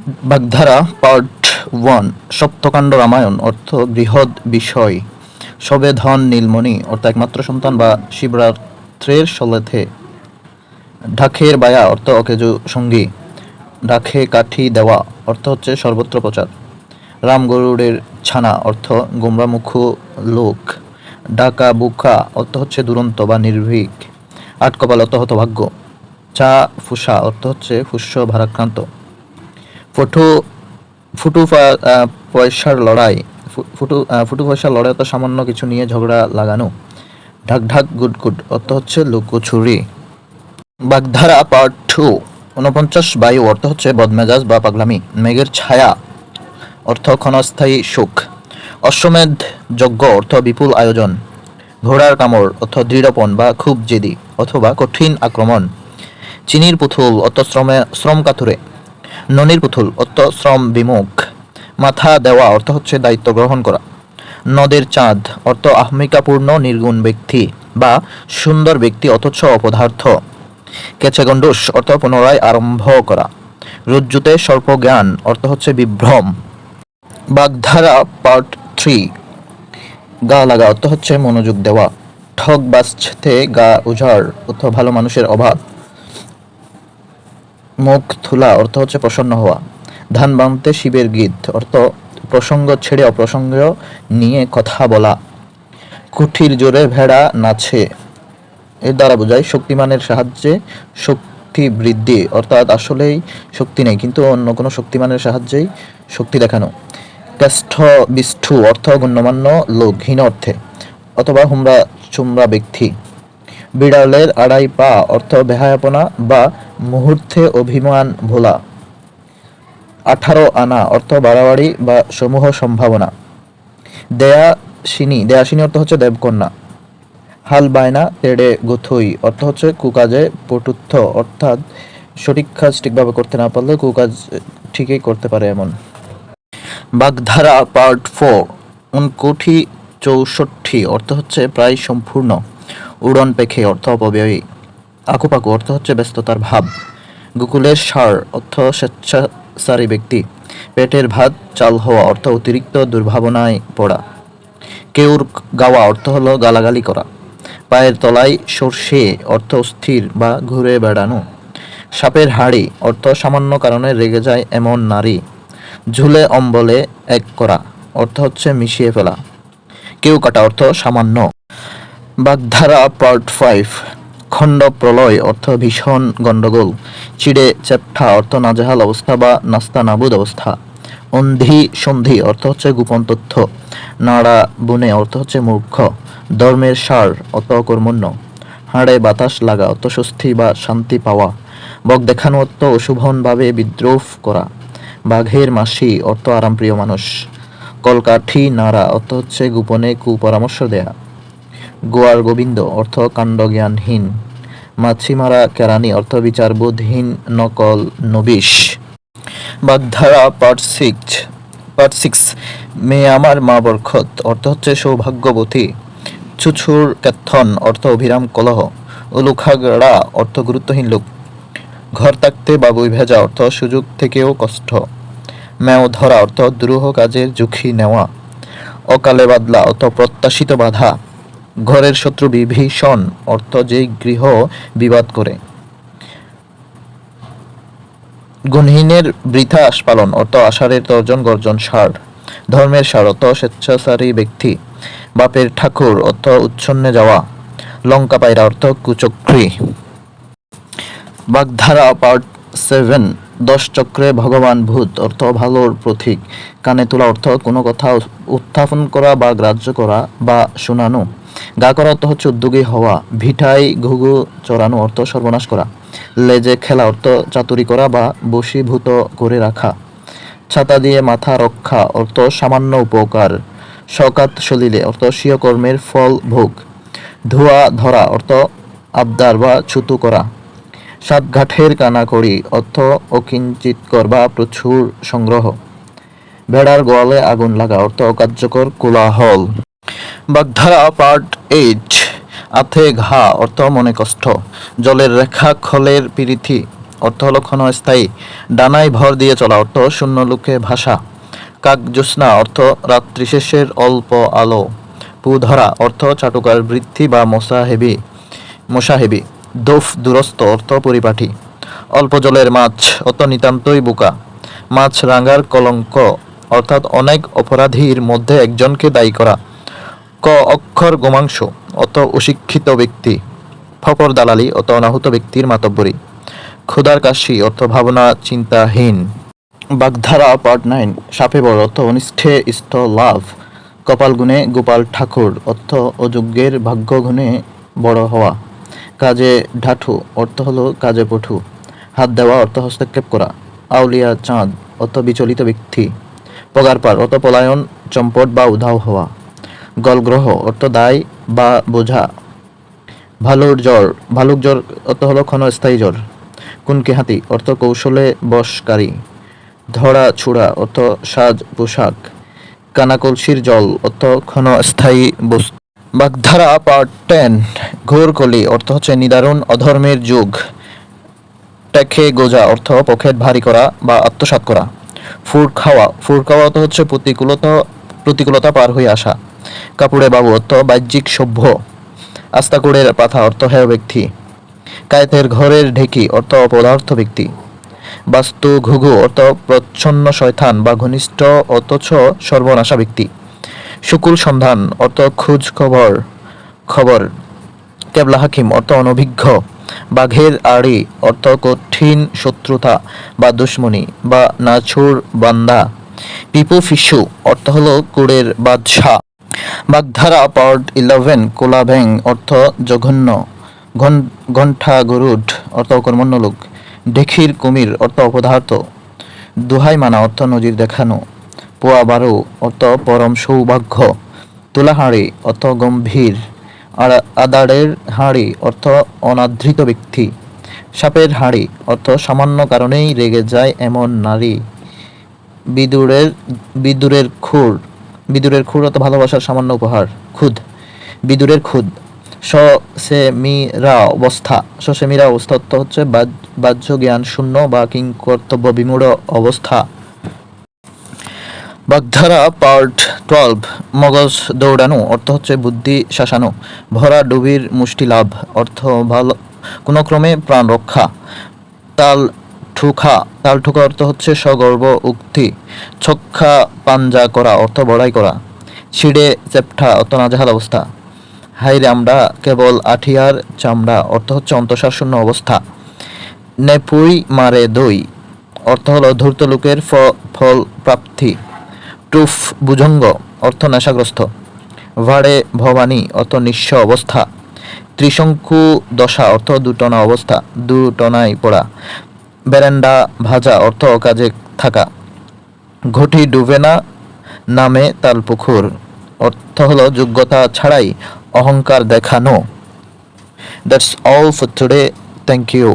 বাগধারা, part one, Saptakanda Ramayana, অর্থ বৃহৎ বিষয়। সবে ধন নীলমণি, অর্থ একমাত্র সন্তান বা শিবরাত্রের সলেথে। ঢাকের বায়া, অর্থ অকেজু সঙ্গী। ঢাকে কাঠি দেওয়া, অর্থ হচ্ছে সর্বত্র প্রচার। রাম গরুড়ের ছানা, অর্থ গোমরামুখু লোক। ডাকা বুকা, অর্থ হচ্ছে দুরন্ত বা নির্ভীক। আটকপাল অর্থ হতভাগ্য। চা ফুসা, অর্থ হচ্ছে ফুস্য ভারাক্রান্ত। ফুটু ফুটু পয়সার লড়াই ফুটু ফুটু পয়সার লড়াই তো সামান্য কিছু নিয়ে ঝগড়া লাগানো। ঢাক ঢাক গুড গুড, অর্থ হচ্ছে লুকোছুরি বাগধারা পার্ট টু উনপঞ্চাশ বায়ু অর্থ হচ্ছে বদমেজাজ বা পাগলামি, মেঘের ছায়া, অর্থ ক্ষণস্থায়ী সুখ। অশ্বমেধ যজ্ঞ, অর্থ বিপুল আয়োজন। ঘোড়ার কামড়, অর্থ দৃঢ়পণ বা খুব জেদি, অথবা কঠিন আক্রমণ। চিনির পুতুল, অর্থ শ্রমে, শ্রম কাতুরে। ননির পুতুল অর্থ শ্রম বিমুখ। মাথা দেওয়া অর্থ হচ্ছে দায়িত্ব গ্রহণ করা। নদের চাঁদ, অর্থ আহমিকাপূর্ণ, নির্গুণ ব্যক্তি বা সুন্দর ব্যক্তি অথচ অপদার্থ। কেচে গণ্ডুস অর্থ পুনরায় আরম্ভ করা। রজ্জুতে সর্পজ্ঞান অর্থ হচ্ছে বিভ্রম। বাগধারা, পার্ট থ্রি। গা লাগা, অর্থ হচ্ছে মনোযোগ দেওয়া। ঠক বাঁচতে গা উজাড়, অর্থ ভালো মানুষের অভাব মুখ থুলা অর্থ হচ্ছে প্রসন্ন হওয়া। ধান বাঁধতে শিবের গীত অর্থ প্রসঙ্গ ছেড়ে অপ্রসঙ্গ নিয়ে কথা বলা। কুঠির জোরে ভেড়া নাচে। এর দ্বারা বোঝায় শক্তিমানের সাহায্যে শক্তি বৃদ্ধি, অর্থাৎ আসলেই শক্তি নেই, কিন্তু অন্য কোনো শক্তিমানের সাহায্যেই শক্তি দেখানো। কাষ্ঠ বিষ্ঠু অর্থ গণ্যমান্য লোক হীন অর্থে, অথবা হুমরা চুমরা ব্যক্তি। বিড়ালের আড়াই পা, অর্থ বেহায়াপনা বা মুহূর্তে অভিমান ভোলা। আঠারো আনা, অর্থ বাড়াবাড়ি বা সমূহ সম্ভাবনা। দেয়াসিনী দেয়াসিনী অর্থ হচ্ছে দেবকন্যা। হাল বায়না, তেড়ে গুথুই, অর্থ হচ্ছে কুকাজে পটুত্থ, অর্থাৎ সঠিক কাজ ঠিকভাবে করতে না পারলে কুকাজ ঠিকই করতে পারে এমন। বাগধারা পার্ট ফোর উনকোটি চৌষট্টি, অর্থ হচ্ছে প্রায় সম্পূর্ণ। উড়ন পেখে অর্থ অপব্যয়ী। আকুপাকু অর্থ হচ্ছে ব্যস্ততার ভাব। গুকুলের সার অর্থ স্বেচ্ছাচারী ব্যক্তি। পেটের ভাত, চাল হওয়া অর্থ অতিরিক্ত দুর্ভাবনায় পড়া। কেউর গাওয়া অর্থ হলো গালাগালি করা। পায়ের তলায় সর্ষে অর্থ স্থির বা ঘুরে বেড়ানো। সাপের হাড়ি অর্থ সামান্য কারণে রেগে যায় এমন নারী। ঝুলে অম্বলে এক করা, অর্থ হচ্ছে মিশিয়ে ফেলা। কেউ কাটা অর্থ সামান্য। বাগধারা পার্ট ফাইভ, খণ্ড প্রলয়, অর্থ ভীষণ গণ্ডগোল, চিড়ে চেপঠা অর্থ নাজাহাল অবস্থা বা নাস্তা নাবুদ অবস্থা। অন্ধি সন্ধি, অর্থ হচ্ছে গোপন তথ্য। নাড়া বুনে, অর্থ হচ্ছে মূর্খ। ধর্মের সার অর্থ কর্মণ্য। হাড়ে বাতাস লাগা অর্থ স্বস্তি বা শান্তি পাওয়া। বক দেখানো অর্থ অশুভনভাবে বিদ্রোহ করা। বাঘের মাসি, অর্থ আরামপ্রিয় মানুষ। কলকাঠি, নাড়া, অর্থ হচ্ছে গোপনে কুপরামর্শ দেয়া। গোয়ার গোবিন্দ, অর্থ কাণ্ডজ্ঞানহীন। মাছি মারা কেরানি অর্থ বিচারবোধহীন নকল নবিশ। বাগধারা পার্ট সিক্স পার্ট সিক্স মেয়ে আমার মা বরখত, অর্থ হচ্ছে সৌভাগ্যবতী। ছুছুর কেথন অর্থ অভিরাম কলহ। উলুখাগড়া, অর্থ গুরুত্বহীন লোক। ঘর থাকতে বাবুই ভেজা, অর্থ সুযোগ থেকেও কষ্ট। ম্যাও ধরা, অর্থ দ্রুহ কাজের ঝুঁকি নেওয়া। অকালে বাদলা অর্থ প্রত্যাশিত বাধা। ঘরের শত্রু বিভীষণ অর্থ যেই গৃহ বিবাদ করে। গুণহীনের বৃথা আস্পালন অর্থ আষাঢ়ের তর্জন, গর্জন সার ধর্মের সার অর্থ স্বেচ্ছাচারী ব্যক্তি। বাপের ঠাকুর অর্থ উচ্ছন্নে যাওয়া। লঙ্কা পায়রা অর্থ কুচক্রী। বাগধারা পার্ট সেভেন। দশ চক্রে ভগবান ভূত, অর্থ ভালোর প্রতীক। কানে তোলা অর্থ, কোনো কথা উত্থাপন করা বা গ্রাহ্য করা বা শোনানো। গা করা অর্থ হচ্ছে উদ্যোগী হওয়া ভিটাই ঘুঘু চড়ানো অর্থ সর্বনাশ করা। লেজে খেলা অর্থ চাতুরি করা বা বশীভূত করে রাখা। ছাতা দিয়ে মাথা রক্ষা অর্থ সামান্য উপকার। শকাত সলিলে অর্থ স্বীয় কর্মের ফল ভোগ। ধোয়া ধরা অর্থ আবদার বা ছুতু করা। সাত ঘাটের কানাকড়ি অর্থ অকিঞ্চিতকর বা প্রচুর সংগ্রহ। ভেড়ার গোয়ালে আগুন লাগা, অর্থ অকার্যকর কোলাহল। বাগধারা পার্ট এইট আথে ঘা, অর্থ মনে কষ্ট। জলের রেখা, খলের পিরিথি, অর্থ হলো ক্ষণস্থায়ী ডানায় ভর দিয়ে চলা, অর্থ শূন্য লোকে ভাষা কাক জ্যোৎস্না, অর্থ রাত্রি শেষের অল্প আলো। পুধরা অর্থ চাটুকার বৃদ্ধি বা মোসাহেবি মোসাহেবি দোফ দুরস্ত অর্থ পরিপাঠী। অল্প জলের মাছ, অত নিতান্তই বোকা। মাছ রাঙ্গার কলঙ্ক, অর্থাৎ অনেক অপরাধীর মধ্যে একজনকে দায়ী করা। ক, অক্ষর গোমাংস, অত অশিক্ষিত ব্যক্তি। ফকর দালালি, অত অনাহুত ব্যক্তির মাতব্বরী। ক্ষুদার কাশি, অর্থ ভাবনা চিন্তাহীন। বাগধারা, পার্ট নাইন, সাপে বড় অর্থ অনিষ্ঠে ইষ্ট লাভ। কপাল গুণে গোপাল ঠাকুর, অর্থ অযোগ্যের ভাগ্য গুণে বড় হওয়া। কাজে ঢাঠু, অর্থ হলো কাজে পঠু হাত দেওয়া, অর্থ হস্তক্ষেপ করা। আউলিয়া চাঁদ, অর্থ বিচলিত ব্যক্তি। পগারপার অর্থ পলায়ন, চম্পট বা উধাও হওয়া। গলগ্রহ অর্থ দায় বা বোঝা। ভালুর জ্বর, ভালুক জ্বর, অর্থ হলো ক্ষণস্থায়ী জ্বর। কুনকে হাতি, অর্থ কৌশলে বশকারী। ধরা ছুড়া, অর্থ সাজ পোশাক। কানাকলসির জল, অর্থ ক্ষণস্থায়ী বস্তু। বাগধারা পার্ট টেন ঘোরকলি, অর্থ হচ্ছে নিদারুণ অধর্মের যুগ। টেখে গোজা, অর্থ পকেট ভারী করা বা আত্মসাৎ করা। ফুর খাওয়া ফুর খাওয়া অর্থ হচ্ছে প্রতিকূলতা প্রতিকূলতা পার হয়ে আসা। কাপড়ে বাবু, অর্থ বাহ্যিক সভ্য। আস্তাকুড়ের পাথা, অর্থ হেয় ব্যক্তি। কায়েতের ঘরের ঢেকি, অর্থ অপদার্থ ব্যক্তি। বাস্তু ঘুঘু, অর্থ প্রচ্ছন্ন শয়থান বা ঘনিষ্ঠ অথচ সর্বনাশা ব্যক্তি। শুকুল সন্ধান, অর্থ খোঁজ খবর খবর, কেবলা হাকিম, অর্থ অনভিজ্ঞ, বাঘের আড়ি, অর্থ কঠিন শত্রুতা বা দুশ্মনী বা নাছুর বান্দা, পিপু ফিসু, অর্থ হলো কুড়ের বাদশাহ বাগধারা পার্ট ইলেভেন, কোলা ভ্যাং অর্থ জঘন্য, ঘন- ঘণ্টা গরুড, অর্থ কর্মণ্য লোক ডেখির কুমির, অর্থ অপদার্থ, দুহাই মানা, অর্থ নজির দেখানো পোয়া বারো অর্থ পরম সৌভাগ্য। তুলা হাঁড়ি অর্থ গম্ভীর আর আদাড়ের হাঁড়ি অর্থ অনাদৃত ব্যক্তি। সাপের হাঁড়ি অর্থ সামান্য কারণেই রেগে যায় এমন নারী। বিদুরের বিদুরের খুর। বিদুরের খুর অত ভালোবাসার সামান্য উপহার। খুদ। বিদুরের খুদ। স সে মিরা অবস্থা সসেমিরা অবস্থা হচ্ছে বাহ্য জ্ঞান শূন্য বা কিং কর্তব্য বিমূঢ় অবস্থা। বাগধারা পার্ট টুয়েলভ মগজ দৌড়ানো, অর্থ হচ্ছে বুদ্ধি শাসানো, ভরা ডুবির মুষ্টি লাভ, অর্থ ভালো কোনো ক্রমে প্রাণ রক্ষা, তাল ঠুখা তাল ঠুকা অর্থ হচ্ছে সগর্ব উক্তি, ছক্কা পাঞ্জা করা, অর্থ বড়াই করা, ছিঁড়ে চেপঠা, অর্থ নাজেহাল অবস্থা, হাইরে আমরা কেবল আঠিয়ার চামড়া, অর্থ হচ্ছে অন্তঃসার শূন্য অবস্থা, নেপুই মারে দই, অর্থ হলো ধূর্ত লোকের ফল প্রাপ্তি টুফ ভুজঙ্গ, অর্থ নেশাগ্রস্ত। ভাড়ে ভবানী, অর্থ নিঃস্ব অবস্থা। ত্রিশঙ্কু দশা, অর্থ দুটনা অবস্থা দুটনায় পড়া। বেরেন্ডা ভাজা, অর্থ কাজে থাকা। ঘটি ডুবে না নামে তাল পুকুর। অর্থ হলো যোগ্যতা ছাড়াই অহংকার দেখানো। That's all for today thank you